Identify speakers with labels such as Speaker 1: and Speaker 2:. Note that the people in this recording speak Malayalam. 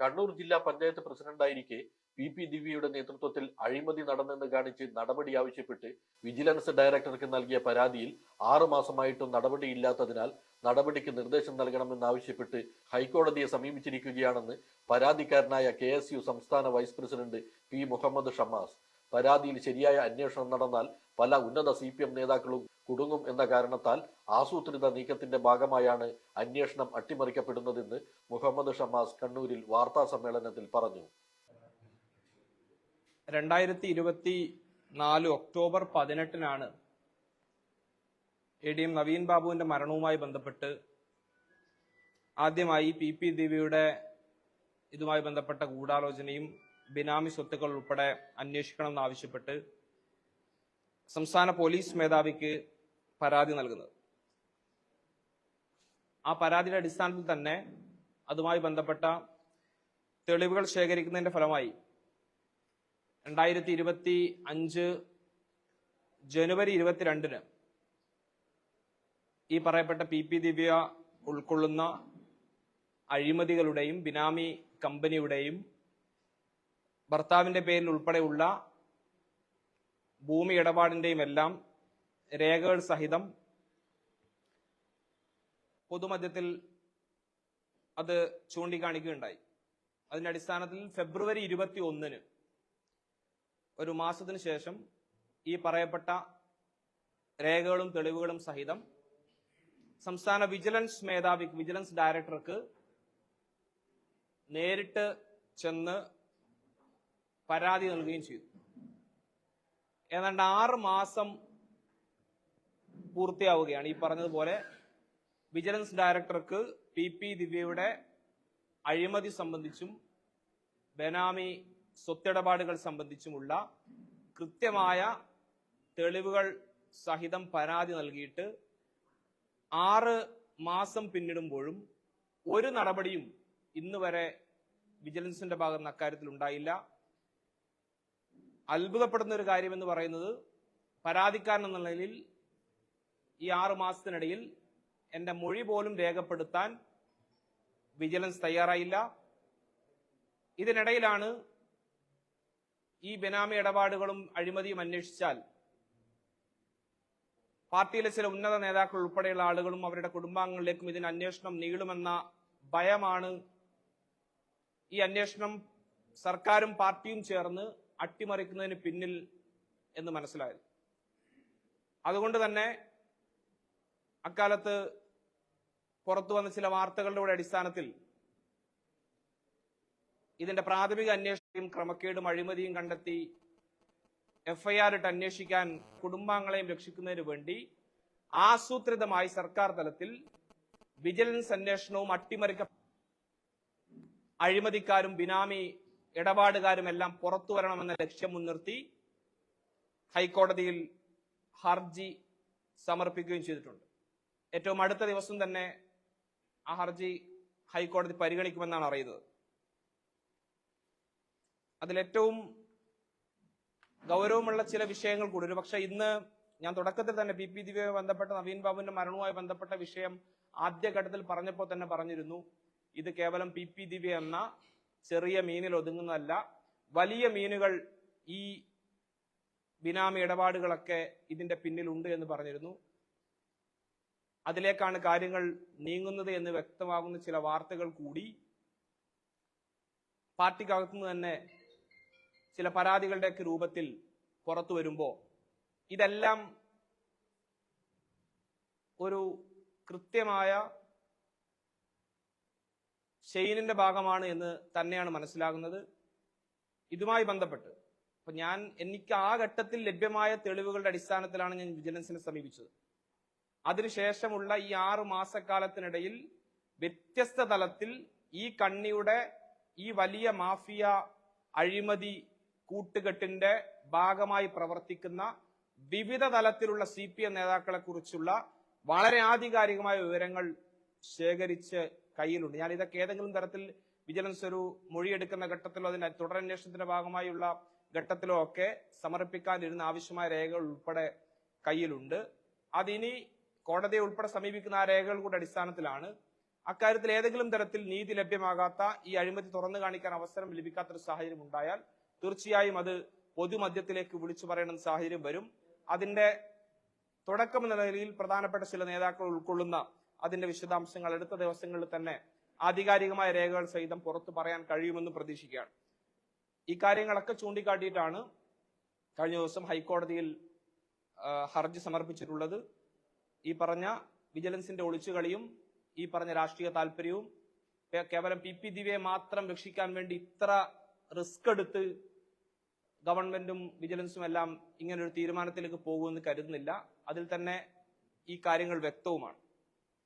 Speaker 1: കണ്ണൂർ ജില്ലാ പഞ്ചായത്ത് പ്രസിഡന്റായിരിക്കെ പി പി ദിവ്യയുടെ നേതൃത്വത്തിൽ അഴിമതി നടന്നെന്ന് കാണിച്ച് നടപടി ആവശ്യപ്പെട്ട് വിജിലൻസ് ഡയറക്ടർക്ക് നൽകിയ പരാതിയിൽ ആറു മാസമായിട്ടും നടപടിയില്ലാത്തതിനാൽ നടപടിക്ക് നിർദ്ദേശം നൽകണമെന്നാവശ്യപ്പെട്ട് ഹൈക്കോടതിയെ സമീപിച്ചിരിക്കുകയാണെന്ന് പരാതിക്കാരനായ കെ സംസ്ഥാന vice president P Muhammad Shammas. പരാതിയിൽ ശരിയായ അന്വേഷണം നടന്നാൽ പല ഉന്നത സി പി എം നേതാക്കളും കുടുങ്ങും എന്ന കാരണത്താൽ ആസൂത്രിത നീക്കത്തിന്റെ ഭാഗമായാണ് അന്വേഷണം അട്ടിമറിക്കപ്പെടുന്നതെന്ന് മുഹമ്മദ് ഷമാസ് കണ്ണൂരിൽ വാർത്താ സമ്മേളനത്തിൽ പറഞ്ഞു.
Speaker 2: രണ്ടായിരത്തി ഇരുപത്തി നാല് ഒക്ടോബർ പതിനെട്ടിനാണ് എ ഡി എം നവീൻ ബാബുവിന്റെ മരണവുമായി ബന്ധപ്പെട്ട് ആദ്യമായി പി പി ദേവിയുടെ ഇതുമായി ബന്ധപ്പെട്ട ഗൂഢാലോചനയും ബിനാമി സ്വത്തുക്കൾ ഉൾപ്പെടെ അന്വേഷിക്കണം ആവശ്യപ്പെട്ട് സംസ്ഥാന പോലീസ് മേധാവിക്ക് പരാതി നൽകുന്നത്. ആ പരാതിയുടെ അടിസ്ഥാനത്തിൽ തന്നെ അതുമായി ബന്ധപ്പെട്ട തെളിവുകൾ ശേഖരിക്കുന്നതിന്റെ ഫലമായി രണ്ടായിരത്തി ഇരുപത്തി അഞ്ച് ജനുവരി ഇരുപത്തിരണ്ടിന് ഈ പറയപ്പെട്ട പി പി ദിവ്യ ഉൾക്കൊള്ളുന്ന അഴിമതികളുടെയും ബിനാമി കമ്പനിയുടെയും ഭർത്താവിന്റെ പേരിൽ ഉൾപ്പെടെയുള്ള ഭൂമി ഇടപാടിന്റെയും എല്ലാം രേഖകൾ സഹിതം പൊതുമധ്യത്തിൽ അത് ചൂണ്ടിക്കാണിക്കുകയുണ്ടായി. അതിന്റെ അടിസ്ഥാനത്തിൽ ഫെബ്രുവരി ഇരുപത്തി ഒന്നിന് ഒരു മാസത്തിന് ശേഷം ഈ പറയപ്പെട്ട രേഖകളും തെളിവുകളും സഹിതം സംസ്ഥാന വിജിലൻസ് മേധാവി വിജിലൻസ് ഡയറക്ടർക്ക് നേരിട്ട് ചെന്ന് പരാതി നൽകുകയും ചെയ്തു. ഏതാണ്ട് ആറ് മാസം പൂർത്തിയാവുകയാണ് ഈ പറഞ്ഞതുപോലെ വിജിലൻസ് ഡയറക്ടർക്ക് പി പി ദിവ്യയുടെ അഴിമതി സംബന്ധിച്ചും ബനാമി സ്വത്തിടപാടുകൾ സംബന്ധിച്ചുമുള്ള കൃത്യമായ തെളിവുകൾ സഹിതം പരാതി നൽകിയിട്ട് ആറ് മാസം പിന്നിടുമ്പോഴും ഒരു നടപടിയും ഇന്ന് വരെ വിജിലൻസിന്റെ ഭാഗത്ത് നിന്ന് അക്കാര്യത്തിൽ ഉണ്ടായില്ല അത്ഭുതപ്പെടുന്ന ഒരു കാര്യം എന്ന് പറയുന്നത് പരാതിക്കാരൻ എന്ന നിലയിൽ ഈ ആറു മാസത്തിനിടയിൽ എന്റെ മൊഴി പോലും രേഖപ്പെടുത്താൻ വിജിലൻസ് തയ്യാറായില്ല. ഇതിനിടയിലാണ് ഈ ബെനാമി ഇടപാടുകളും അഴിമതിയും അന്വേഷിച്ചാൽ പാർട്ടിയിലെ ചില ഉന്നത നേതാക്കൾ ഉൾപ്പെടെയുള്ള ആളുകളും അവരുടെ കുടുംബാംഗങ്ങളിലേക്കും ഇതിന് അന്വേഷണം നീളുമെന്ന ഭയമാണ് ഈ അന്വേഷണം സർക്കാരും പാർട്ടിയും ചേർന്ന് അട്ടിമറിക്കുന്നതിന് പിന്നിൽ എന്ന് മനസ്സിലായത്. അതുകൊണ്ട് തന്നെ അക്കാലത്ത് പുറത്തു വന്ന ചില വാർത്തകളുടെ അടിസ്ഥാനത്തിൽ ഇതിന്റെ പ്രാഥമിക അന്വേഷണയും ക്രമക്കേടും അഴിമതിയും കണ്ടെത്തി എഫ്ഐആർ ഇട്ട് അന്വേഷിക്കാൻ കുടുംബാംഗങ്ങളെയും രക്ഷിക്കുന്നതിന് വേണ്ടി ആസൂത്രിതമായി സർക്കാർ തലത്തിൽ വിജിലൻസ് അന്വേഷണവും അട്ടിമറിക്ക അഴിമതിക്കാരും ബിനാമി ഇടപാടുകാരും എല്ലാം പുറത്തു വരണമെന്ന ലക്ഷ്യം മുൻനിർത്തി ഹൈക്കോടതിയിൽ ഹർജി സമർപ്പിക്കുകയും ചെയ്തിട്ടുണ്ട്. ഏറ്റവും അടുത്ത ദിവസം തന്നെ ആ ഹർജി ഹൈക്കോടതി പരിഗണിക്കുമെന്നാണ് അറിയുന്നത്. അതിലേറ്റവും ഗൗരവമുള്ള ചില വിഷയങ്ങൾ കൂടി. ഒരു പക്ഷെ ഇന്ന് ഞാൻ തുടക്കത്തിൽ തന്നെ പി പി ദിവ്യയുമായി ബന്ധപ്പെട്ട നവീൻ ബാബുവിന്റെ മരണവുമായി ബന്ധപ്പെട്ട വിഷയം ആദ്യഘട്ടത്തിൽ പറഞ്ഞപ്പോൾ തന്നെ പറഞ്ഞിരുന്നു. ഇത് കേവലം പി പി ദിവ്യ എന്ന ചെറിയ മീനിൽ ഒതുങ്ങുന്നതല്ല. വലിയ മീനുകൾ ഈ ബിനാമി ഇടപാടുകളൊക്കെ ഇതിന്റെ പിന്നിലുണ്ട് എന്ന് പറഞ്ഞിരുന്നു. അതിലേക്കാണ് കാര്യങ്ങൾ നീങ്ങുന്നത് എന്ന് വ്യക്തമാകുന്ന ചില വാർത്തകൾ കൂടി. പാർട്ടിക്കകത്തുനിന്ന് തന്നെ ചില പരാതികളുടെയൊക്കെ രൂപത്തിൽ പുറത്തു വരുമ്പോൾ ഇതെല്ലാം ഒരു കൃത്യമായ ഷെയ്നിന്റെ ഭാഗമാണ് എന്ന് തന്നെയാണ് മനസ്സിലാകുന്നത്. ഇതുമായി ബന്ധപ്പെട്ട് അപ്പൊ ഞാൻ എനിക്ക് ആ ഘട്ടത്തിൽ ലഭ്യമായ തെളിവുകളുടെ അടിസ്ഥാനത്തിലാണ് ഞാൻ വിജിലൻസിനെ സമീപിച്ചത്. അതിനുശേഷമുള്ള ഈ ആറു മാസക്കാലത്തിനിടയിൽ വ്യത്യസ്ത തലത്തിൽ ഈ കണ്ണിയുടെ ഈ വലിയ മാഫിയ അഴിമതി കൂട്ടുകെട്ടിന്റെ ഭാഗമായി പ്രവർത്തിക്കുന്ന വിവിധ തലത്തിലുള്ള സി പി എം നേതാക്കളെ കുറിച്ചുള്ള വളരെ ആധികാരികമായ വിവരങ്ങൾ ശേഖരിച്ച് കയ്യിലുണ്ട്. ഞാൻ ഇതൊക്കെ ഏതെങ്കിലും തരത്തിൽ വിജിലൻസ് ഒരു മൊഴിയെടുക്കുന്ന ഘട്ടത്തിലോ അതിന്റെ തുടരന്വേഷണത്തിന്റെ ഭാഗമായുള്ള ഘട്ടത്തിലോ ഒക്കെ സമർപ്പിക്കാനിരുന്ന ആവശ്യമായ രേഖകൾ ഉൾപ്പെടെ കയ്യിലുണ്ട്. അതിനി കോടതിയെ ഉൾപ്പെടെ സമീപിക്കുന്ന ആ രേഖകൾ കൂടെ അടിസ്ഥാനത്തിലാണ് അക്കാര്യത്തിൽ ഏതെങ്കിലും തരത്തിൽ നീതി ലഭ്യമാകാത്ത ഈ അഴിമതി തുറന്നു കാണിക്കാൻ അവസരം ലഭിക്കാത്തൊരു സാഹചര്യം ഉണ്ടായാൽ തീർച്ചയായും അത് പൊതുമധ്യത്തിലേക്ക് വിളിച്ചു പറയണ സാഹചര്യം വരും. അതിന്റെ തുടക്കം എന്ന നിലയിൽ പ്രധാനപ്പെട്ട ചില നേതാക്കൾ ഉൾക്കൊള്ളുന്ന അതിന്റെ വിശദാംശങ്ങൾ അടുത്ത ദിവസങ്ങളിൽ തന്നെ ആധികാരികമായ രേഖകൾ സഹിതം പുറത്തു പറയാൻ കഴിയുമെന്ന് പ്രതീക്ഷിക്കുകയാണ്. ഈ കാര്യങ്ങളൊക്കെ ചൂണ്ടിക്കാട്ടിയിട്ടാണ് കഴിഞ്ഞ ദിവസം ഹൈക്കോടതിയിൽ ഹർജി സമർപ്പിച്ചിട്ടുള്ളത്. ഈ പറഞ്ഞ വിജിലൻസിന്റെ ഒളിച്ചുകളിയും ഈ പറഞ്ഞ രാഷ്ട്രീയ താല്പര്യവും കേവലം പി പി ദിവ്യയെ മാത്രം രക്ഷിക്കാൻ വേണ്ടി ഇത്ര റിസ്ക് എടുത്ത് ഗവൺമെന്റും വിജിലൻസും എല്ലാം ഇങ്ങനൊരു തീരുമാനത്തിലേക്ക് പോകുമെന്ന് കരുതുന്നില്ല. അതിൽ തന്നെ ഈ കാര്യങ്ങൾ വ്യക്തവുമാണ്.